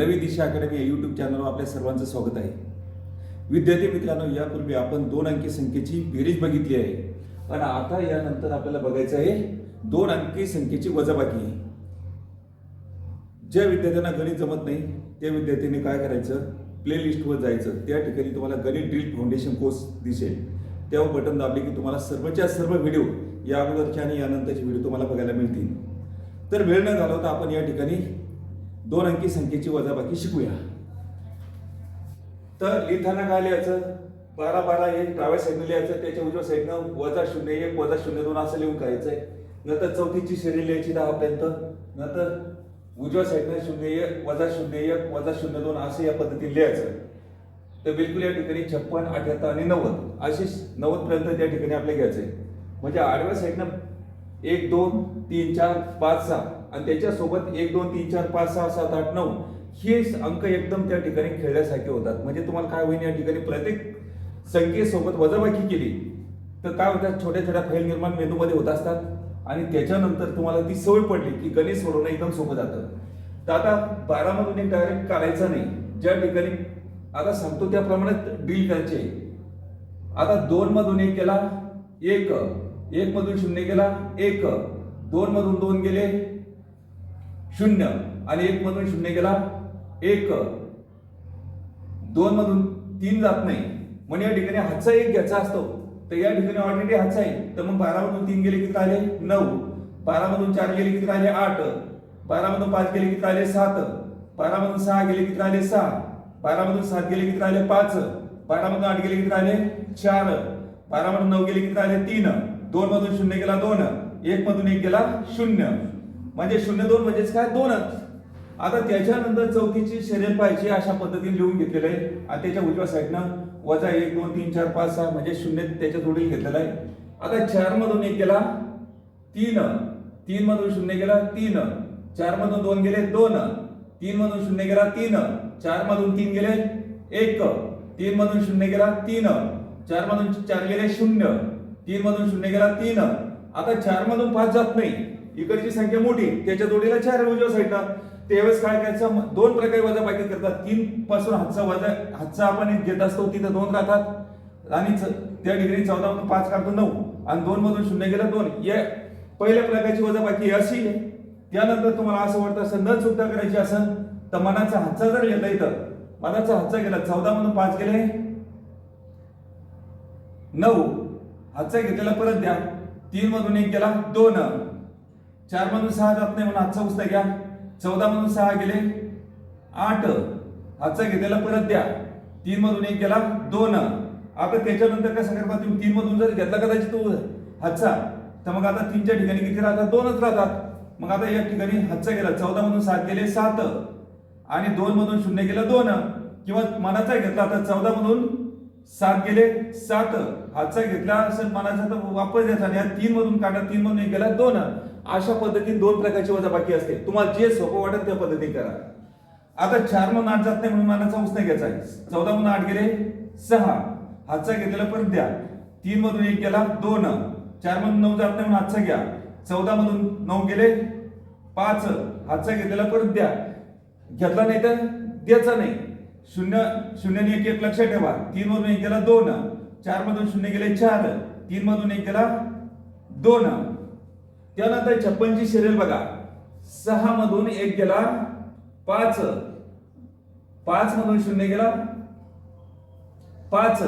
नवी दिशा अकॅडमी या यूट्यूब चॅनलवर आपल्या सर्वांचं स्वागत आहे. विद्यार्थी मित्रांनो यापूर्वी आपण दोन अंकी संख्येची बेरीज बघितली आहे. पण आता यानंतर आपल्याला बघायचं आहे दोन अंकी संख्येची वजाबाकी ज्या विद्यार्थ्यांना गणित जमत नाही त्या विद्यार्थ्यांनी काय करायचं? प्लेलिस्टवर जायचं. त्या ठिकाणी तुम्हाला गणित ड्रिल फाउंडेशन कोर्स दिसेल. तेव्हा बटन दाबले की तुम्हाला सर्वच्या सर्व व्हिडिओ या अगोदरचे आणि यानंतरचे व्हिडिओ तुम्हाला बघायला मिळतील. तर वेळ न घालवता आपण या ठिकाणी दोन अंकी संख्येची वजाबाकी शिकूया. तर लिहिताना काय लिहायचं? बारा बारा एक डाव्या साईडने लिहायचं त्याच्या उजव्या साईडनं वजा शून्य एक वजा शून्य दोन असं लिहून करायचंय नंतर चौथीची श्रेणी लिहायची दहापर्यंत. नंतर उजव्या साईडनं शून्य एक वजा शून्य एक वजा शून्य दोन असं या पद्धतीने लिहायचं. तर बिलकुल या ठिकाणी छप्पन अठ्याहत्तर आणि नव्वद असे नव्वद पर्यंत त्या ठिकाणी आपल्याला घ्यायचंय म्हणजे आडव्या साईडनं एक दोन तीन चार पाच सहा. आणि त्याच्यासोबत एक दोन तीन चार पाच सहा सात आठ नऊ हे अंक एकदम त्या ठिकाणी खेळल्यासारखे होतात. म्हणजे तुम्हाला काय होईल या ठिकाणी प्रत्येक संख्येसोबत वजाबाकी केली तर काय होतात छोट्या छोट्या फैल निर्माण मेंदूमध्ये होत असतात. आणि त्याच्यानंतर तुम्हाला ती सवय पडली की गणित सोडवणं एकदम सोपं जातं. तर आता बारामधून एक डायरेक्ट काढायचा नाही. ज्या ठिकाणी आता सांगतो त्याप्रमाणे डील करायचे. आता दोन मधून एक गेला एक. एक मधून शून्य केला एक. दोन मधून दोन गेले शून्य. आणि एक मधून शून्य गेला एक. दोन मधून तीन जात नाही. म्हणजे या ठिकाणी हातचा एक घ्यायचा असतो. तर या ठिकाणी ऑलरेडी हातचा आहे तर मग बारा मधून तीन गेले किती आले नऊ. बारा मधून चार गेले किती राहिले? आठ. बारा मधून पाच गेले किती आले सात. बारा मधून सहा गेले किती आले सहा. बारा मधून सात गेले किती आले पाच. बारा मधून आठ गेले किती आले चार. बारा मधून नऊ गेले किती आले तीन. दोन मधून शून्य गेला दोन. एक मधून एक गेला शून्य. म्हणजे शून्य दोन म्हणजेच काय? दोनच. आता त्याच्यानंतर चौथीची शरीर पाहिजे अशा पद्धतीने लिहून घेतलेलं आहे. आणि त्याच्या उजव्या साईडनं वजा एक दोन तीन चार पाच सहा म्हणजे शून्य त्याच्या जोडील घेतलेला आहे. आता चार मधून एक गेला तीन. तीन मधून शून्य गेला तीन. चार मधून दोन गेले दोन. तीन मधून शून्य गेला तीन. चार मधून तीन गेले एक. तीन मधून शून्य गेला तीन. चार मधून चार गेले शून्य. तीन मधून शून्य गेला तीन. आता चार मधून पाच जात नाही. इकडची संख्या मोठी त्याच्या जोडीला चार उजव्या साईडला. त्यावेळेस काय करायचं? दोन प्रकारे वजाबाकी करतात. तीन पासून हातचा वजा हातचा आपण एक घेत असतो तिथं दोन राहतात. आणि च- त्या ठिकाणी चौदा मधून पाच काढतो नऊ. आणि दोन मधून शून्य गेला दोन. या पहिल्या प्रकारची वजाबाकी अशी आहे. त्यानंतर तुम्हाला असं वाटतं असं न चुकता करायची असं तर मनाचा हातचा जर गेला इथं मनाचा हातचा गेला चौदा मधून पाच गेले. नऊ. हातचा घेतलेला परत द्या. तीन मधून एक गेला दोन. चार मधून सहा जात नाही म्हणून हातचा उचला घ्या. चौदा मधून सहा गेले आठ. हातचा घेतलेला परत द्या. तीन मधून एक गेला दोन. आता त्याच्यानंतर कसं करता तुम्ही? तीन मधून जर घेतला कदाचित तो हातचा तर मग आता तीनच्या ठिकाणी किती राहतात? दोनच राहतात. मग आता या ठिकाणी हातचा गेला चौदा मधून सात गेले सात. आणि दोन मधून शून्य गेला दोन. किंवा मनाचा घेतला आता चौदा मधून सात गेले सात. हातचा घेतला असेल मनाचा तर वापर द्यायचा आणि या तीन मधून काढा तीन मधून एक गेला दोन. अशा पद्धतीने दोन प्रकारची वजाबाकी असते. तुम्हाला जे सोपं वाटेल त्या पद्धतीने करा. आता चार मधून आठ जात नाही म्हणून मनाचा उसने घ्यायचा आहे. चौदा मधून आठ गेले सहा. हातचा घेतलेला परत द्या. तीन मधून एक गेला दोन. चार मधून नऊ जात नाही म्हणून हातचा घ्या. चौदा मधून नऊ गेले पाच. हातचा घेतलेला परत द्या. घेतला नाही तर द्यायचा नाही. शून्य शून्याने एक एक लक्षात ठेवा. तीन मधून एक गेला दोन. चार मधून शून्य गेले चार. तीन मधून एक गेला दोन. त्यानंतर छप्पनची सिरियल बघा. सहा मधून एक गेला पाच. पाच मधून शून्य गेला पाच.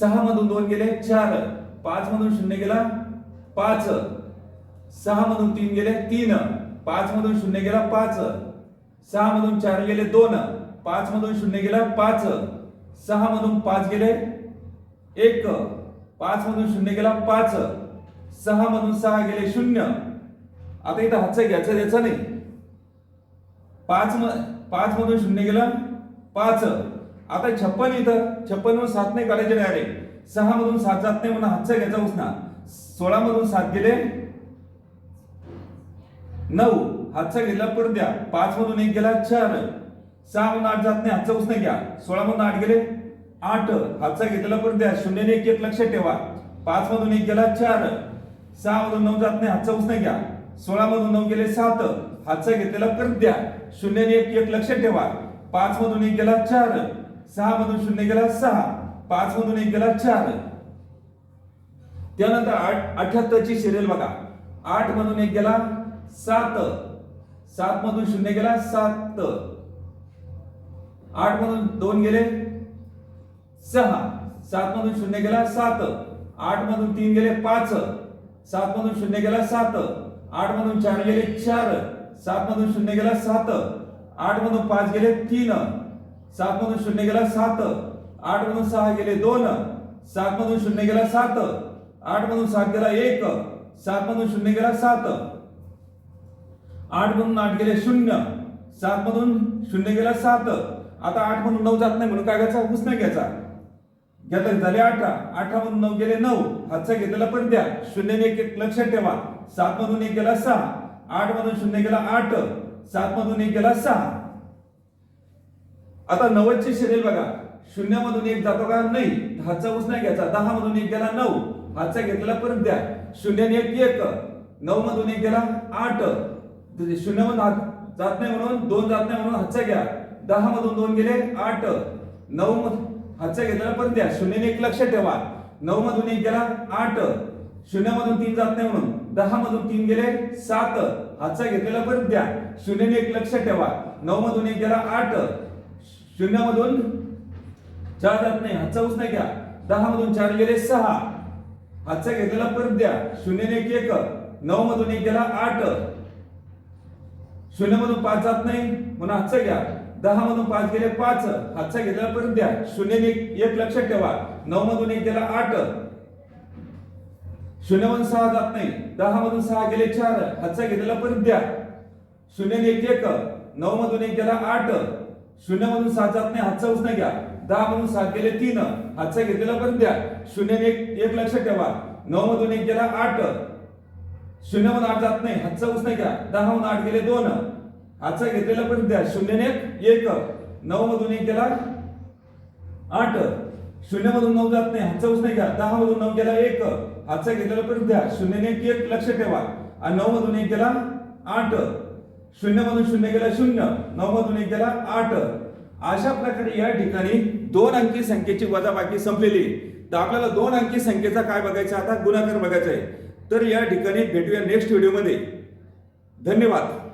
सहा मधून दोन गेले चार. पाच मधून शून्य गेला पाच. सहा मधून तीन गेले तीन. पाच मधून शून्य गेला पाच. सहा मधून चार गेले दोन पाच मधून शून्य गेला पाच सहा मधून पाच गेले एक पाच मधून शून्य गेला पाच सहा मधून सहा गेले शून्य. आता इथं हातचा घ्यायचा द्यायचा नाही. पाच म पाच मधून शून्य गेला पाच. आता छप्पन इथं छप्पन मधून सात नाही काढायचे डायरेक्ट सहा मधून सात जात नाही म्हणून हातचा घ्यायचा उसना. सोळा मधून सात गेले नऊ हातचा गेला परत द्या. पाच मधून एक गेला चार. सहा मधून आठ जात नाही हातचा उसने घ्या. सोळा मधून आठ गेले आठ. हातचा घेतलेला पण द्या. शून्याने एक एक लक्षात ठेवा. पाच मधून एक गेला चार. सहा मधून नऊ जात नाही हातचा उसने घ्या. सोळा मधून नऊ गेले सात. हातचा घेतलेला परत द्या. शून्य एक एक लक्षात ठेवा. पाच मधून एक गेला चार. सहा मधून शून्य गेला सहा. पाच मधून एक गेला चार. त्यानंतर आठ अठ्याहत्तरची सिरियल बघा. आठ मधून एक गेला सात. सात मधून शून्य गेला सात. आठ मधून दोन गेले सहा. सात मधून शून्य गेला सात. आठ मधून तीन गेले पाच. सात मधून शून्य गेला सात. आठ मधून चार गेले चार. सात मधून शून्य गेला सात. आठ मधून पाच गेले तीन. सात मधून शून्य गेला सात. आठ मधून सहा गेले दोन. सात मधून शून्य गेला सात. आठ मधून सात गेला एक. सात मधून शून्य गेला सात. आठ मधून आठ गेले शून्य. सात मधून शून्य गेला सात. आता आठ मधून नऊ जात नाही म्हणून काय घ्यायचा? उस नाही घ्यायचा. घेतलं झाले अठरा. अठरा मधून नऊ गेले नऊ. हातचा घेतलेला पण द्या. शून्यने एक एक लक्षात ठेवा. सात मधून एक गेला सहा. आठ मधून शून्य गेला आठ. सात मधून एक गेला सहा. आता नव्वदची शरीर बघा. शून्य मधून एक जातो का? नाही. हातचा उस नाही घ्यायचा. दहा मधून एक गेला नऊ. हातचा घेतलेला परत द्या. शून्यने एक एक. नऊ मधून एक गेला आठ. म्हणजे शून्य मधून हात जात नाही म्हणून दोन जात नाही म्हणून हातचा घ्या. दहा मधून दोन गेले आठ. नऊ मधून हातचा घेतलेला परत द्या. शून्यने एक लक्ष ठेवा. नऊ मधून एक गेला आठ. शून्य मधून तीन जात नाही म्हणून. दहा मधून तीन गेले सात. हातचा घेतलेला परत द्या. शून्यने एक लक्ष ठेवा. नऊ मधून एक गेला आठ. शून्य मधून चार जात नाही. हातचा ऊस नाही घ्या. दहा मधून चार गेले सहा. हातचा घेतलेला परत द्या. शून्यने एक एक. नऊ मधून एक गेला आठ. शून्य मधून पाच जात नाही म्हणून हातचा घ्या. दहा मधून पाच गेले पाच हातचा घेतलेला परत द्या. शून्यने एक एक लक्षात ठेवा. नऊ मधून एक गेला आठ. शून्य मधून सहा जात नाही. दहा मधून सहा गेले चार हातचा घेतलेला परत द्या. शून्यने एक एक नऊ मधून एक गेला आठ. शून्य मधून सहा जात नाही हातचा उचना घ्या. दहा मधून सात गेले तीन हातचा घेतलेला परत द्या. शून्यने एक एक लक्षात ठेवा. नऊ मधून एक गेला आठ. शून्य आठ जात नाही. हातचा उच नाही घ्या दहा मधून आठ गेले दोन. हातचा घेतलेला पण द्या. शून्यने एक एक. नऊ मधून एक गेला आठ. शून्य मधून नऊ जात नाही. हातचा उच नाही घ्या दहा मधून नऊ गेला एक. हातचा घेतलेला पण द्या. शून्यने एक लक्ष ठेवा. आणि नऊ मधून एक गेला आठ. शून्य मधून शून्य गेला शून्य. नऊ मधून एक गेला आठ. अशा प्रकारे या ठिकाणी दोन अंकी संख्येची वजाबाकी संपलेली. तर आपल्याला दोन अंकी संख्येचा काय बघायचा? आता गुणाकार बघायचा आहे. तर या ठिकाणी भेटूया नेक्स्ट व्हिडिओमध्ये धन्यवाद.